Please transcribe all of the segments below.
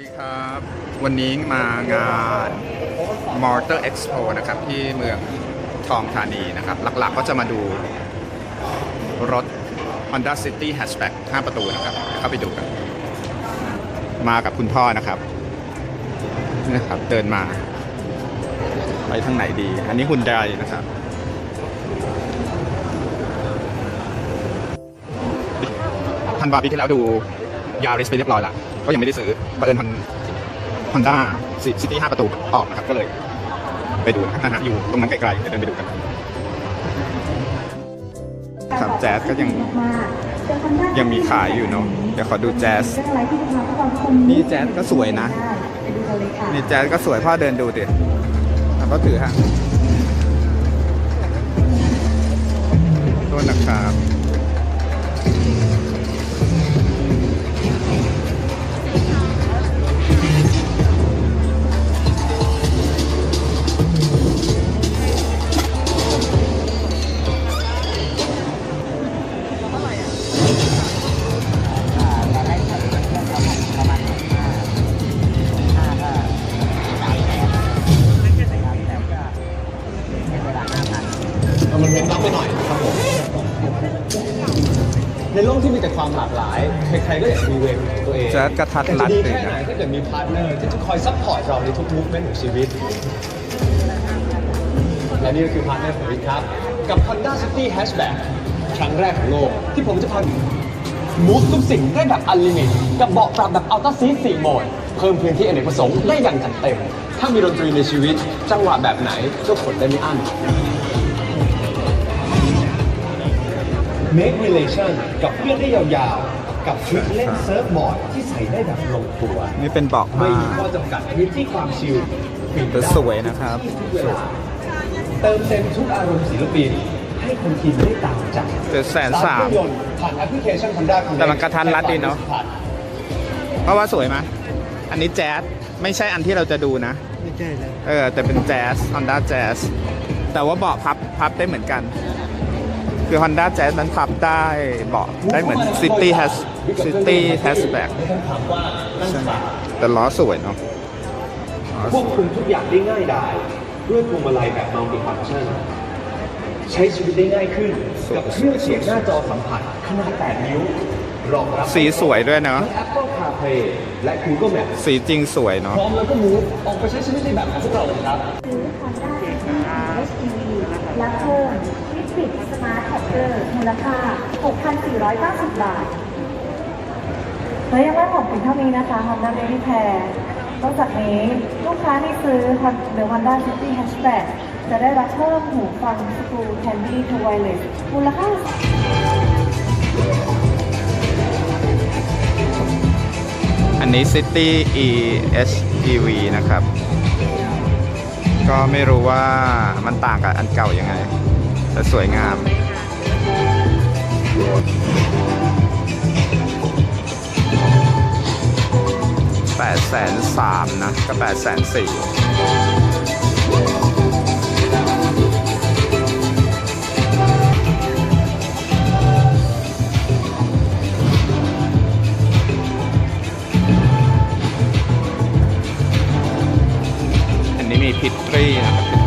ดีครับ วันนี้มางาน Motor Expo นะครับ ที่เมืองทองธานีนะครับ หลักๆก็จะมาดูรถ Honda City Hatchback 5 ประตูนะครับ เข้าไปดูกัน มากับคุณพ่อนะครับนะครับ เดินมา ไปทางไหนดี อันนี้คุณไดนะครับธันวาปีที่แล้วดู ยาริสไปเรียบร้อยละก็ยังไม่ได้ซื้อบังเอิญฮอนด้าซิตี้ห้าประตูออกนะครับก็เลย ไปดูนะฮะอยู่ตรงนั้นไกลๆเดี๋ยวเดินไปดูกันครับแจ๊สก็ยังยังมีขายอยู่เนาะเดี๋ยวขอดูแจ๊สนี่แจ๊สก็สวยนะนี่แจ๊สก็สวยพ่อเดินดูดิแล้วก็ถือฮะโทษนะครับ ความหลากหลาย ใครๆก็อยากมีเวรของตัวเองแจ๊สกระทัดรัดแต่จะดีเลยแค่นะไหนถ้าเกิดมีพาร์ทเนอร์ที่จะคอยซัพพอร์ตเราในทุกมูฟเมนต์ของชีวิต และนี่ก็คือพาร์ทเนอร์ของวิทย์ครับ กับ Honda City Hatchback ครั้งแรกของโลก ที่ผมจะพามูฟทุกสิ่งได้แบบอันลิมิต กับเบาะปรับแบบอัลต้าซีท4โหมด เพิ่มพื้นที่อเนกประสงค์ได้อย่างจัดเต็ม ถ้ามีดนตรีในชีวิต จังหวะแบบไหนก็ขนได้ไม่อั้น Make relation กับเพื่อนได้ยาวๆ กับชุดเล่นเซิร์ฟบอร์ดที่ใส่ได้แบบลงตัว นี่เป็นเบอกไม่มามีข้อจำกัดพื้นที่ความชิลปิดแต่สวยนะครับ ทุกเวลาเติมเต็มทุกอารมณ์ศิลปิน ให้คนกินได้ตามใจเจ็ดแสนสามตเครื่องยนต์ผ่านแอปพลิเคชัน Honda Connect แต่มันกระทันรัดดีเนอะ เพราะว่าสวยไหมอันนี้แจ๊สไม่ใช่อันที่เราจะดูนะ ไม่ใช่เลยเออ แต่เป็นแจ๊ส Honda Jazz แต่ว่าเบาะพับพับได้เหมือนกัน คือ Honda Jazz นั้นพับได้เบาะได้เหมือน City Has City Hatchback ไม่ต้องถามว่านั่งใช่ไหมสายแต่ล้อสวยเนาะล้อควสบวยคุมทุกอย่างได้ง่ายดายด้วยพวงมาลัยแบบมัลติฟังก์ชันใช้ชีวิตได้ง่ายขึ้น กับเครื่องเสียงหน้าจอสัมผัสขนาด 8 นิ้วรองรับสีสวยด้วยเนาะทั้ง Apple CarPlay และ Google Maps สีจริงสวยเนาะพร้อมแล้วก็มูฟออกไปใช้ชีวิตในแบบของพวกเราเลยครับ ซื้อ Honda HEV และเพิ่มวิกฤตสมาร์ทแท็ก เกอร์มูลค่า 6,490 บาทและยังไม่หมดเพียงเท่านี้นะคะ Honda Baby Care นอกจากนี้ลูกค้าที่ซื้อ The Honda City Hatchback จะได้รับเพิ่มหูฟัง True Candy to Wireless มูลค่าอันนี้ City E H E V นะครับ ก็ไม่รู้ว่ามันต่างกับอันเก่ายังไง แต่สวยงาม แปดแสนสามนะก็แปดแสนสี่อันนี้มีพิตรีนะครับ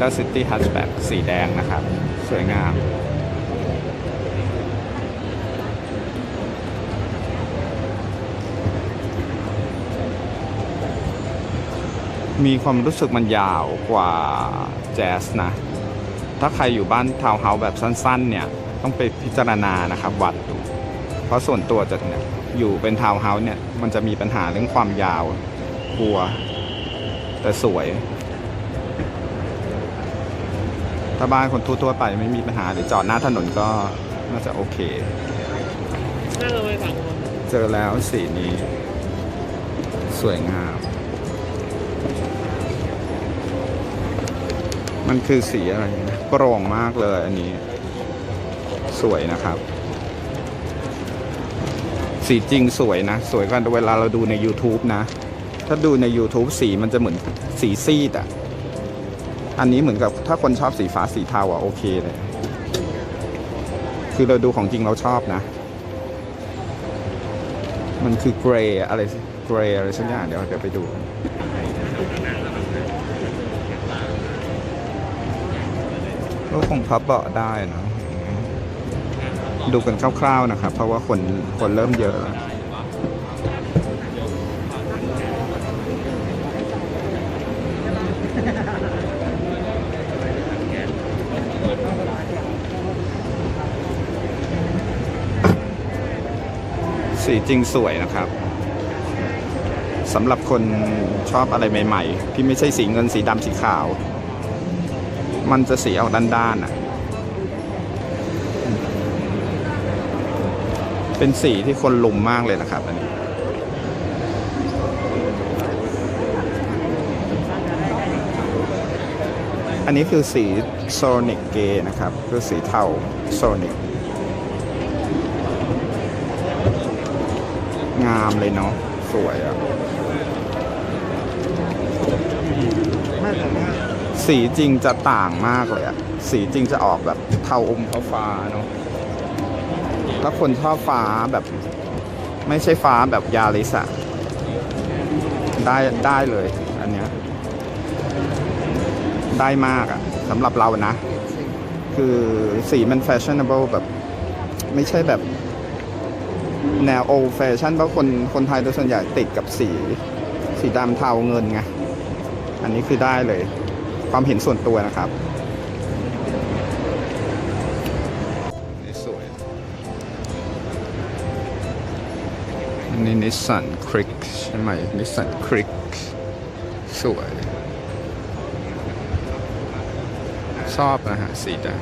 Honda City Hatchback สีแดงนะครับ สวยงาม มีความรู้สึกมันยาวกว่าแจ๊สนะ ถ้าใครอยู่บ้านทาวน์เฮาส์แบบสั้นๆ เนี่ย ต้องไปพิจารณานะครับ วัดดู เพราะส่วนตัวจะเนี่ยอยู่เป็นทาวน์เฮาส์เนี่ย มันจะมีปัญหาเรื่องความยาวกลัว แต่สวย ถ้าบ้านคนทั่วๆไปไม่มีปัญหาหรือจอดหน้าถนนก็น่าจะโอเคนั่งเอาไว้ฝั่งคนเจอแล้วสีนี้สสวยงาม มันคือสีอะไรนะโปร่งมากเลยอันนี้ สวยนะครับ สีจริงสวยนะ สวยกว่าเวลาเราดูใน YouTube นะ ถ้าดูใน YouTube สีมันจะเหมือนสีซีดอะ อันนี้เหมือนกับถ้าคนชอบสีฟ้าสีเทาอะโอเคเลย คือเราดูของจริงเราชอบนะ มันคือเกรย์อะไรเกรย์อะไรสักอย่างเดี๋ยวเดี๋ยวไปดูก็คงพับเบาะได้นะดูกันคร่าวๆนะครับ เพราะว่าคนคนเริ่มเยอะแล้ว สีจริงสวยนะครับสำหรับคนชอบอะไรใหม่ๆ ที่ไม่ใช่สีเงินสีดำสีขาว มันจะสีออกด้านๆอะ เป็นสีที่คนลุมมากเลยนะครับอันนี้อันนี้คือสีโซนิกเกนะครับ คือสีเทาโซนิกามเลยเนาะสวยอะสีจริงจะต่างมากเลยอะสีจริงจะออกแบบเทาอมเทาฟ้าเนาะถ้าคนชอบฟ้าแบบไม่ใช่ฟ้าแบบยาลิสอะได้ได้เลยอันเนี้ยได้มากอะสำหรับเรานะ คือสีมันแฟชั่น n a b l e แบบ ไม่ใช่แบบ แนวโอแฟชั่นเพราะคนคนไทยโดยส่วนใหญ่ติดกับสี สีดำเทาเงินไง อันนี้คือได้เลย ความเห็นส่วนตัวนะครับนี่สวยอันนี้นิสสันคริกใช่ไหมนิสสันคริกสวย ชอบนะฮะสีแดง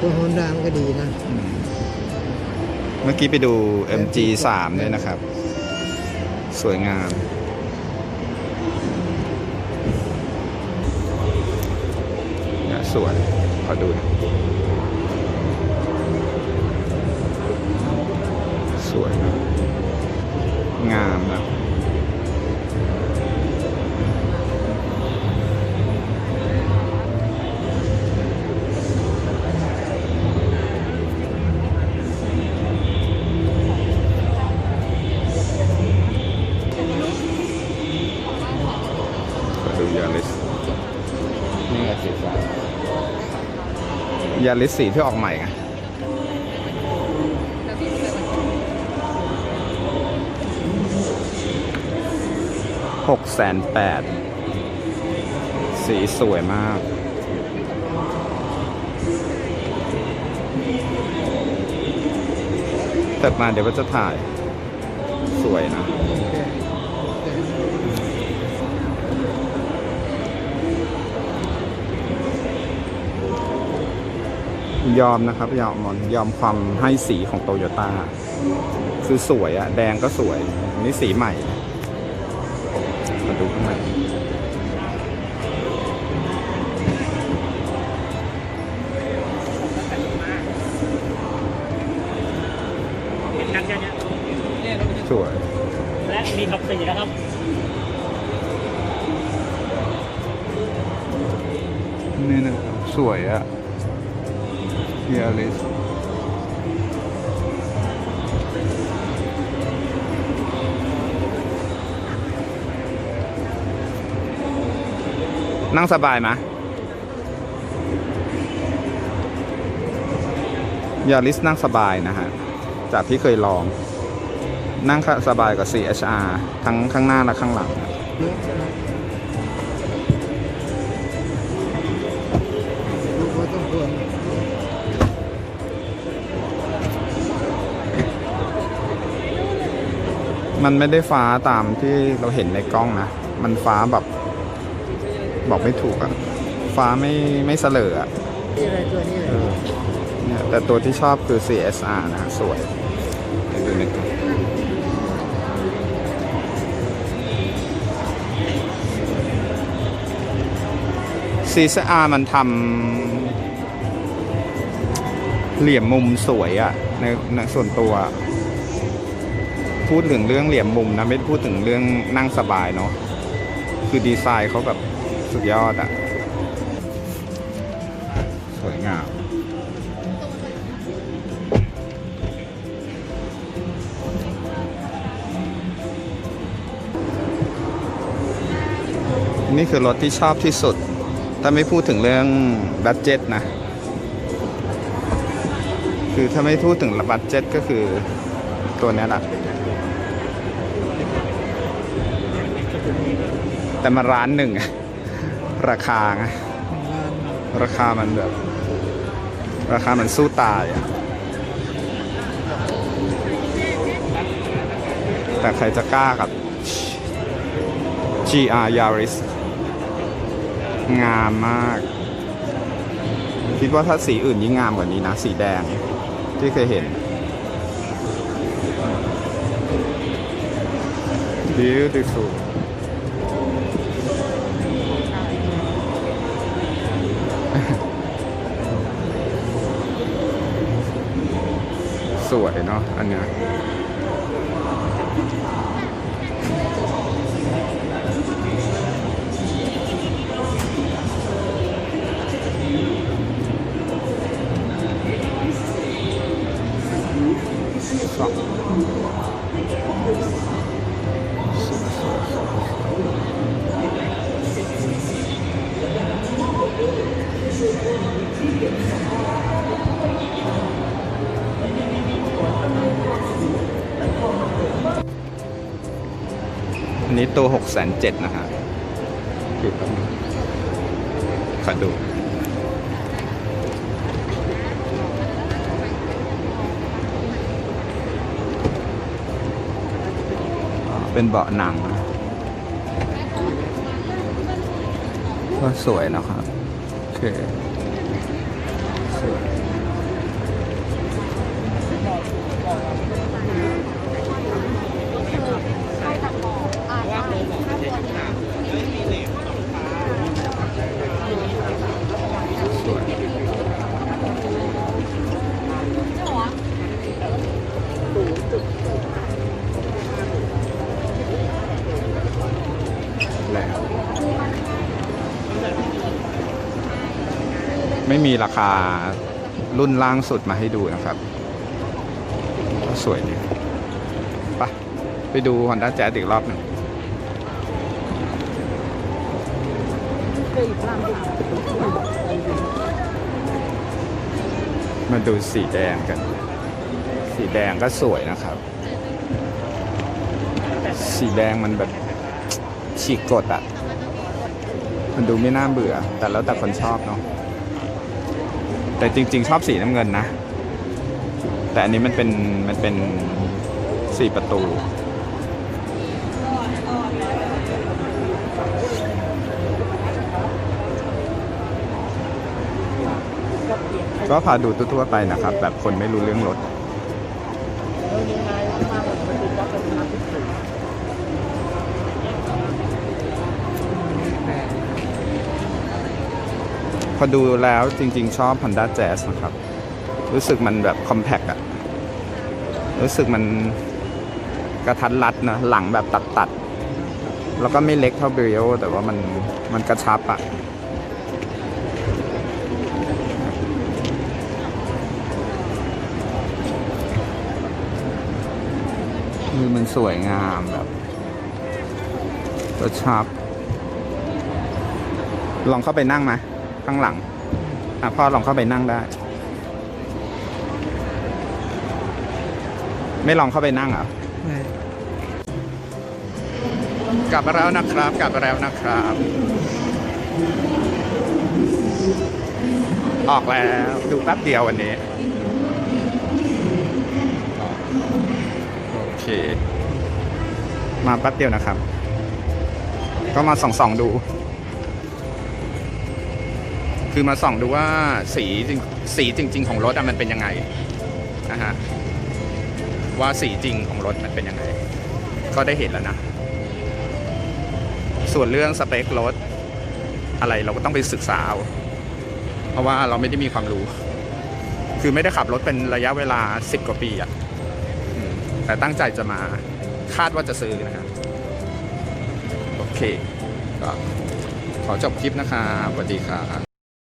ตัวฮอนด้ามันก็ดีนะ เมื่อกี้ไปดู MG 3 ด้วยนะครับ สวยงาม เนี่ยสวย ขอดูหน่อยสวยนะงามนะ ยาริสสีที่ออกใหม่ไงหกแสนแปดสีสวยมาก เติดมาเดี๋ยวก็จะถ่าย สวยนะ ยอมนะครับ ยอมยอมความให้สีของโตโยต้าคือสวยอะแดงก็สวย นี่สีใหม่ มาดูข้างในสวย และมีขับสี่นะครับนี่นะครับสวยอะ เฮียลิสนั่งสบายไหมยาริสนั่งสบายนะฮะ จากที่เคยลอง นั่งสบายกว่า CHR ทั้งข้างหน้าและข้างหลัง มันไม่ได้ฟ้าตามที่เราเห็นในกล้องนะ มันฟ้าแบบ บอกไม่ถูกอะฟ้าไม่ไม่เสลออะนี่อะไรตัวนี้เลยเนี่ยแต่ตัวที่ชอบคือ CSR นะฮะสวยเดี๋ยวดูหนึ่งซีซอามันทำเหลี่ยมมุมสวยอะในในส่วนตัว พูดถึงเรื่องเหลี่ยมมุมนะไม่พูดถึงเรื่องนั่งสบายเนาะคือดีไซน์เขาแบบสุดยอดอะสวยงามนี่คือรถที่ชอบที่สุด ถ้าไม่พูดถึงเรื่องบัตเจ็ตนะ คือถ้าไม่พูดถึงบัตเจ็ตก็คือตัวนี้แหละ แต่มาร้านหนึ่ง ราคาไงราคามันแบบ ราคามันสู้ตายอะแต่ใครจะกล้ากับ GR Yaris งามมาก คิดว่าถ้าสีอื่นยิ่งงามกว่านี้นะ สีแดงที่เคยเห็น beautiful สวยเนาะอันเนี้ย นี้ตัวหกแสนเจ็ดนะฮะคือแป๊บขอดูเป็นเบาะหนังก็สวยนะครับโอเค มีราคารุ่นล่างสุดมาให้ดูนะครับ สวยดีไปะไปดู Honda Jazz อีกรอบหนึ่งมาดูสีแดงกัน สีแดงก็สวยนะครับ สีแดงมันแบบฉีกกดอะมันดูไม่น่าเบื่อ แต่แล้วแต่คนชอบเนาะ แต่จริง ๆ ชอบสีน้ำเงินนะ แต่อันนี้มันเป็นมันเป็นสี่ประตู ก็พาดูทั่วๆไปนะครับ แบบคนไม่รู้เรื่องรถ พอดูแล้วจริง ๆ ชอบ Honda Jazz นะครับ รู้สึกมันแบบคอมแพ t อะรู้สึกมันกระทัดรัดนะหลังแบบตัดๆ แล้วก็ไม่เล็กเท่าเบรียแต่ว่ามันมันกระชับอะคือมันสวยงามแบบกระชับ ลองเข้าไปนั่งไหม ข้างหลังอะพ่อลองเข้าไปนั่งได้ ไม่ลองเข้าไปนั่งเหรอไม่กลับมาแล้วนะครับ กลับมาแล้วนะครับ ออกแล้วดูแป๊บเดียววันนี้ โอเค มาแป๊บเดียวนะครับ ก็มาส่องๆดูโอเคือมาส่องดูว่าสีจริงสีจริง ๆ ของรถมันเป็นยังไงนะฮะว่าสีจริงของรถมันเป็นยังไง ก็ได้เห็นแล้วนะ ส่วนเรื่องสเปครถอะไรเราก็ต้องไปศึกษาเอาเพราะว่าเราไม่ได้มีความรู้ คือไม่ได้ขับรถเป็นระยะเวลา10กว่าปีอะแต่ตั้งใจจะมาคาดว่าจะซื้อนะครับโอเค ก็ขอจบคลิปนะครับสวัสดีครับ